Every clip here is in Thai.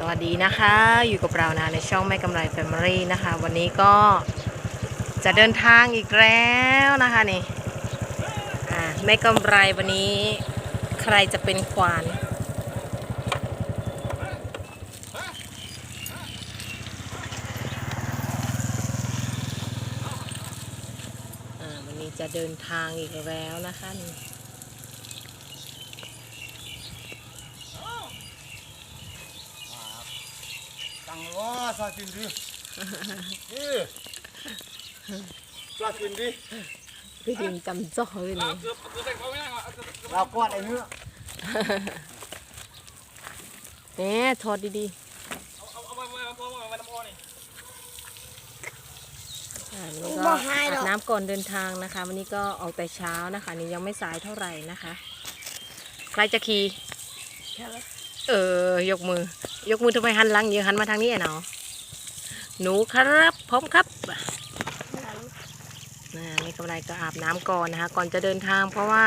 สวัสดีนะคะ อยู่กับเรานะในช่องแม่กำไรแฟมิลี่นะคะ วันนี้ก็จะเดินทางอีกแล้วนะคะนี่แม่กำไรวันนี้ใครจะเป็นควานอ่าวันนี้จะเดินทางอีกแล้วนะคะนี่ งว่าซากินดินี่ซากินดิพี่ดินจำจ้อเลยนี่เราก้อนไอ้เนื้อเน่ทอดดีๆอ่าวันนี้ก็อาบน้ำก่อนเดินทางนะคะ วันนี้ก็ออกแต่เช้านะคะ นี่ยังไม่สายเท่าไหร่นะคะ ใครจะขี่เออ ยกมือ ยกมือทำไมหันหลังยืนหันมาทางนี้อะเนาะ หนูครับพร้อมครับนะนี่กำไรก็อาบน้ำก่อนนะคะ ก่อนจะเดินทาง เพราะว่า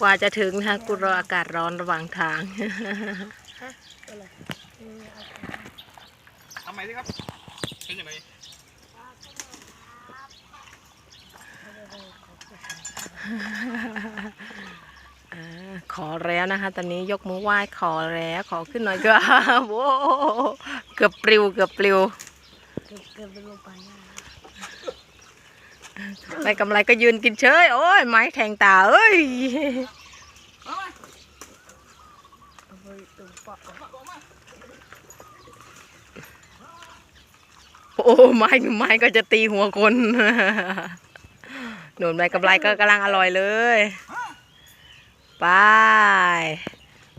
กว่าจะถึงนะคะกูรออากาศร้อนระหว่างทางทำไมสิครับเป็นยังไงอาขอแล้วนะคะ ตอนนี้ยกมือไหว้ขอแล้ว ขอขึ้นหน่อยก็โว้เกือบปลิวเกือบปลิว ไม่กำไรก็ยืนกินเฉยโอ้ยไม้แทงตาเอ้ยโอ้ไม้ไม้ก็จะตีหัวคนหนุนใบกำไรก็กำลังอร่อยเลย ไป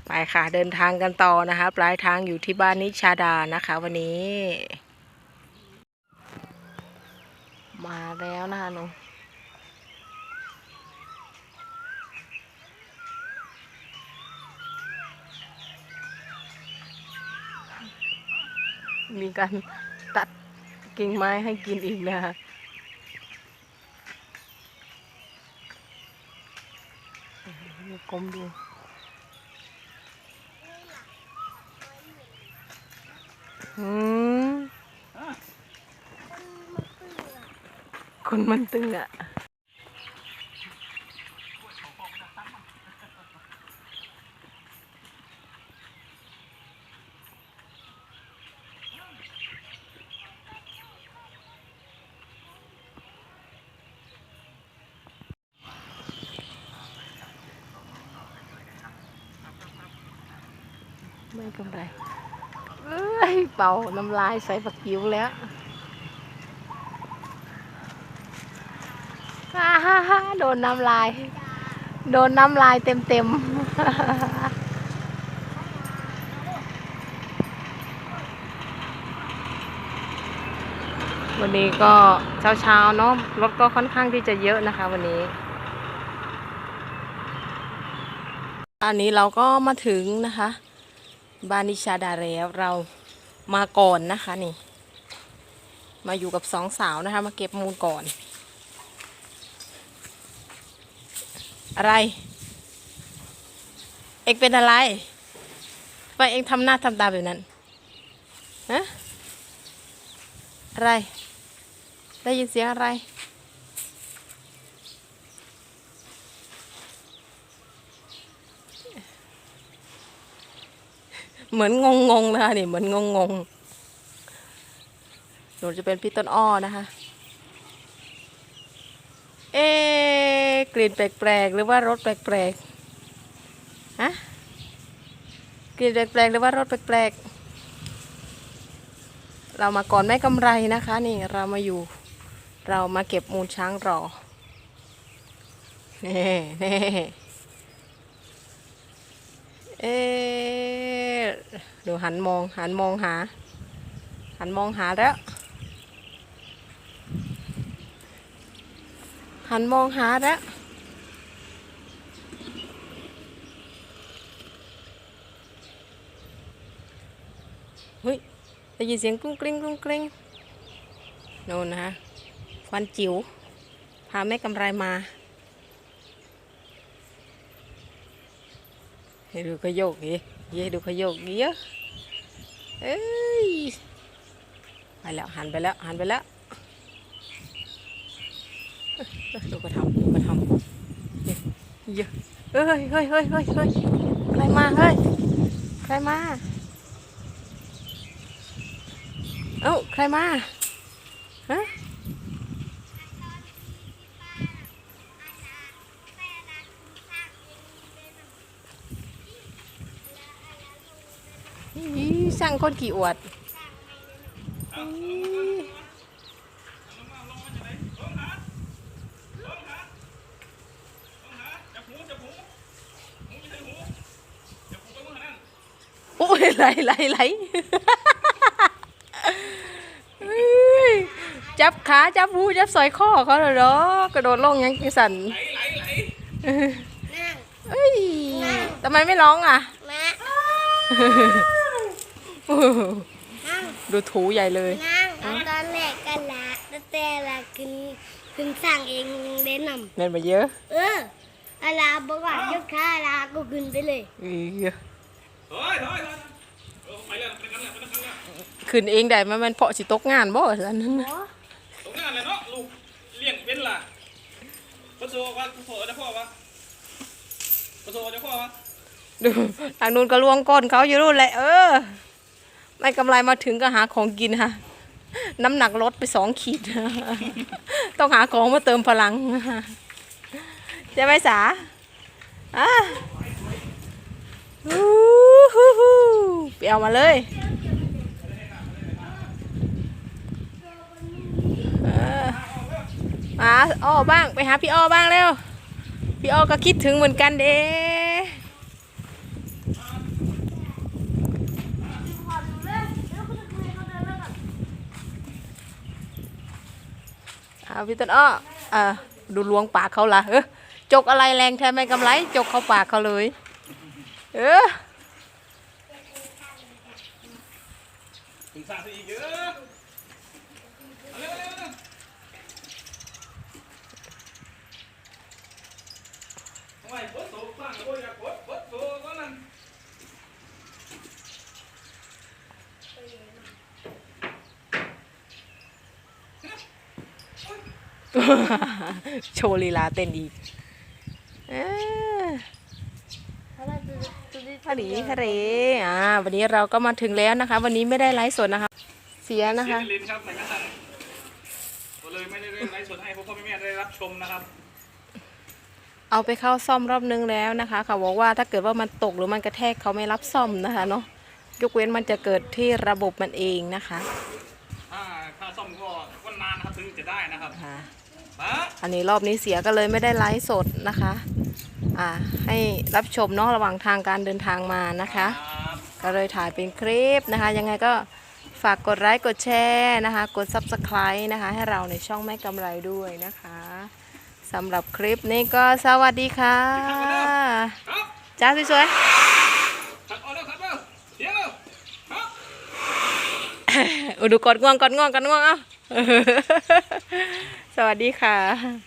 ไปค่ะเดินทางกันต่อนะคะ ปลายทางอยู่ที่บ้านนิชาดานะคะ วันนี้ มาแล้วนะคะหนูมีการตัดกิ่งไม้ให้กินอีกนะคะกลมดูอืม คนมันตึงอะไม่กำไร เอ้ย เป่าน้ำลายใส่ฝักกิ้วแล้ว ฮ่าฮ่าโดนน้ำลาย โดนน้ำลายเต็มเต็มๆวันนี้ก็เช้าๆเนาะรถก็ค่อนข้างที่จะเยอะนะคะ วันนี้ อันนี้เราก็มาถึงนะคะ บานนิชาดาแล้วเรามาก่อนนะคะนี่ มาอยู่กับสองสาวนะคะ มาเก็บมูลก่อน อะไร เอ็งเป็นอะไรไปเอ็งทำหน้าทำตาแบบนั้นฮะอะไร ได้ยินเสียงอะไร เหมือนงงงๆนะคะนี่เหมือนงงงๆหนูจะเป็นพี่ต้นอ้อนะคะ เอ๊ กลิ่นแปลกๆหรือว่ารสแปลกๆฮะกลิ่นแปลกๆหรือว่ารสแปลกๆเรามาก่อนแม่กำไรนะคะ นี่เรามาอยู่ เรามาเก็บมูลช้างรอเน่เน่เอ๊ะดูหันมองหันมองหา หันมองหาแล้ว หันมองหาแล้วเฮ้ยได้ยินเสียงกรุ้งกริ้งกรุ้งกริ้งโน่นนะคะควันจิ๋วพาแม่กำไรมาให้ดูขยโยกดิเย่ดูขยโยกเยอะเอ้ยไปแล้วหันไปแล้วหันไปแล้วเอ้ยเอ้ย ดูกระทำดูกระทำเยเยอะเฮ้ยเฮ้ยเฮ้ยเฮ้ยเฮ้ยใครมาเฮ้ยใครมาเอ้าใครมาฮะอีสั่งคนกี่อวดอี จับหูจับหูหูไม่ใช่หูจับหูไปมือนั่น โอ้ ยไหลไหลไหลเฮ้ยจับขาจับหูจับสอยคอเขาเลยเหรอกระโดดลงยังกิสันไหลไหลไหลนั่งเอ้ยทำไมไม่ร้องอะมานั่งดูถูใหญ่เลยนั่งตอนแรกกันละแต่แต่ละขึ้นขึ้นสั่งเองเด่นนเงินมาเยอะำเอออาลาบอกว่ายกขาอาลาก็ขึ้นไปเลยอี๋เฮ้ยเฮ้ย ขึ้นเองได้มันมันเพาะสิตกงานบ่สันตรงนั้นเลยเนาะลูกเลี้ยงเป็นล่ะพระโซว่าพระโซจะพ่อวะพระโซจะพ่อวะดูทางนู้นก็ลวงก้นเขาอยู่นู่นแหละเออ ไม่กำไรมาถึงก็หาของกินค่ะ น้ำหนักลดไปสองขีด ต้องหาของมาเติมพลังใช่ไหมสาอะฮู้ฮู้ฮู้ไปเอามาเลยเออ มาอ้อบ้างไปหาพี่อ้อบ้างเร็วพี่อ้อก็คิดถึงเหมือนกันเด้เอาพี่ต้นอ้ออ่าดูลวงปากเขาละเออจกอะไรแรงแทนไม่กำไร จกเข้าปากเขาเลย เออถึงสามสี่อีกเยอะเอาเร็วเร็วเร็วทำ ไมพระโซสร้างโอ้ยอยากพระพระโซก็นั่นโชว์ลีลาเต้นอีกเออพอดีค่ะเรอ่า วันนี้เราก็มาถึงแล้วนะคะ วันนี้ไม่ได้ไลฟ์สดนะคะ เสียนะคะลินครับไหนกันเลยไม่ได้ไลฟ์สดให้พ่อพ่อแม่ได้รับชมนะครับ เอาไปเข้าซ่อมรอบนึงแล้วนะคะ เขาบอกว่าถ้าเกิดว่ามันตกหรือมันกระแทกเขาไม่รับซ่อมนะคะเนาะยกเว้นมันจะเกิดที่ระบบมันเองนะคะถ้าค่าซ่อมก็ก็นานนะครับถึงจะได้นะครับค่ะมาอันนี้รอบนี้เสียก็เลยไม่ได้ไลฟ์สดนะคะอ่าให้รับชมเนาะระหว่างทางการเดินทางมานะคะครับก็เลยถ่ายเป็นคลิปนะคะ ยังไงก็ฝากกดไลค์กดแชร์นะคะ กด Subscribe นะคะ ให้เราในช่องแม่กำไรด้วยนะคะ สำหรับคลิปนี้ก็สวัสดีค่ะครับจ้าสวยครับเอาเร็วครับเร็วเดี๋ยวเร็วครับๆอุดูกดง่วงกดง่วงกดง่วงเอ้าสวัสดีค่ะ